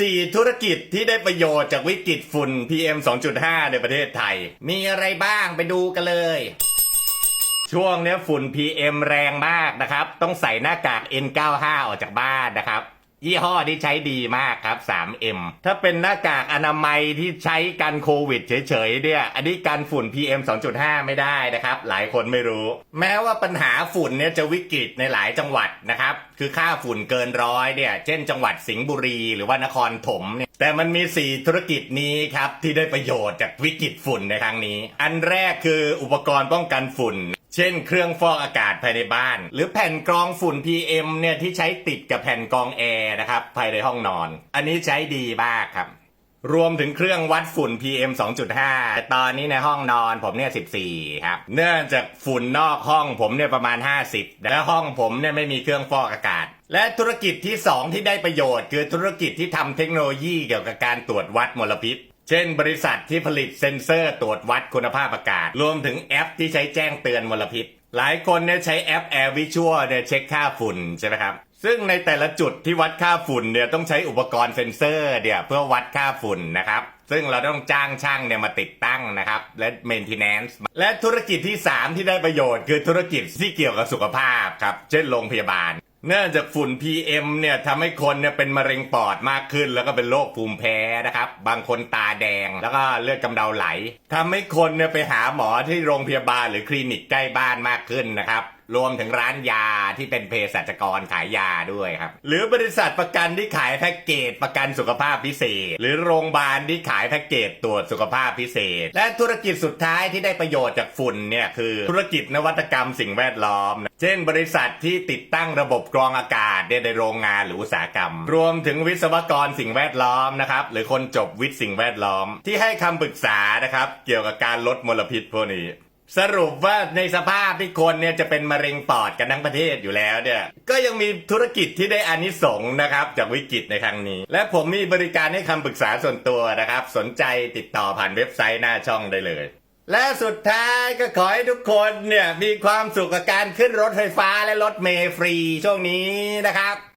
สี่ธุรกิจที่ได้ประโยชน์จากวิกฤตฝุ่น PM 2.5 ในประเทศไทย มีอะไรบ้างไปดูกันเลย ช่วงนี้ฝุ่น PM แรงมากนะครับ ต้องใส่หน้ากาก N95 ออกจากบ้านนะครับ ยี่ห้อที่ใช้ดีมากครับ 3M ถ้าเป็นหน้ากากอนามัยที่ใช้กันโควิดเฉยๆ เนี่ย อันนี้กันฝุ่น PM 2.5 ไม่ได้นะครับ หลายคนไม่รู้ แม้ว่าปัญหาฝุ่นเนี่ยจะวิกฤตในหลายจังหวัดนะครับ คือค่าฝุ่นเกินร้อยเนี่ย เช่นจังหวัดสิงห์บุรีหรือว่านครถมเนี่ย แต่มันมี 4 ธุรกิจนี้ครับที่ได้ประโยชน์จากวิกฤตฝุ่นในครั้งนี้ อันแรกคืออุปกรณ์ป้องกันฝุ่น เช่นเครื่องฟอกอากาศภายในบ้าน หรือแผ่นกรองฝุ่น PM เนี่ยที่ใช้ติดกับแผ่นกรองแอร์นะครับภายในห้องนอน อันนี้ใช้ดีมากครับ รวมถึงเครื่องวัดฝุ่น PM 2.5 แต่ตอนนี้ในห้องนอนผมเนี่ย 14 ครับ เนื่องจากฝุ่นนอกห้องผมเนี่ยประมาณ 50 และห้องผมเนี่ยไม่มีเครื่องฟอกอากาศ และธุรกิจที่ 2 ที่ได้ประโยชน์ คือธุรกิจที่ทำเทคโนโลยีเกี่ยวกับการตรวจวัดมลพิษ เช่นบริษัทที่ผลิตเซ็นเซอร์ตรวจวัดคุณภาพอากาศ รวมถึงแอปที่ใช้แจ้งเตือนมลพิษ หลายคนเนี่ยใช้แอป Air Visual เนี่ยเช็คค่าฝุ่นใช่ไหมครับซึ่งในแต่ละจุดที่วัดค่าฝุ่นเนี่ยต้องใช้อุปกรณ์เซ็นเซอร์เนี่ยเพื่อวัดค่าฝุ่นนะครับ ซึ่งเราต้องจ้างช่างเนี่ยมาติดตั้งนะครับ และ maintenance และธุรกิจที่ 3 ที่ได้ประโยชน์ คือธุรกิจที่เกี่ยวกับสุขภาพครับ เช่นโรงพยาบาล เนื่องจากฝุ่น PM เนี่ยทำให้คนเนี่ยเป็นมะเร็งปอดมากขึ้น แล้วก็เป็นโรคภูมิแพ้นะครับ บางคนตาแดง แล้วก็เลือดกำเดาไหลทำให้คนเนี่ยไปหาหมอที่โรงพยาบาลหรือคลินิกใกล้บ้านมากขึ้นนะครับรวมถึงร้านยาที่เป็นเภสัชกรขายยาด้วยครับ หรือบริษัทประกันที่ขายแพ็กเกจประกันสุขภาพพิเศษ หรือโรงพยาบาลที่ขายแพ็กเกจตรวจสุขภาพพิเศษ และธุรกิจสุดท้ายที่ได้ประโยชน์จากฝุ่นเนี่ยคือธุรกิจนวัตกรรมสิ่งแวดล้อม เช่น บริษัทที่ติดตั้งระบบกรองอากาศในโรงงานหรืออุตสาหกรรม รวมถึงวิศวกรสิ่งแวดล้อมนะครับหรือคนจบวิทย์สิ่งแวดล้อม ที่ให้คำปรึกษานะครับเกี่ยวกับการลดมลพิษพวกนี้ สรุปว่าในสภาพที่คนเนี่ยจะเป็นมะเร็งปอดกันทั้งประเทศอยู่แล้วเนี่ยก็ยังมีธุรกิจที่ได้อานิสงส์นะครับ จากวิกฤตในครั้งนี้ และผมมีบริการให้คำปรึกษาส่วนตัวนะครับ สนใจติดต่อผ่านเว็บไซต์หน้าช่องได้เลย และสุดท้ายก็ขอให้ทุกคนเนี่ยมีความสุขกับการขึ้นรถไฟฟ้าและรถเมล์ฟรีช่วงนี้นะครับ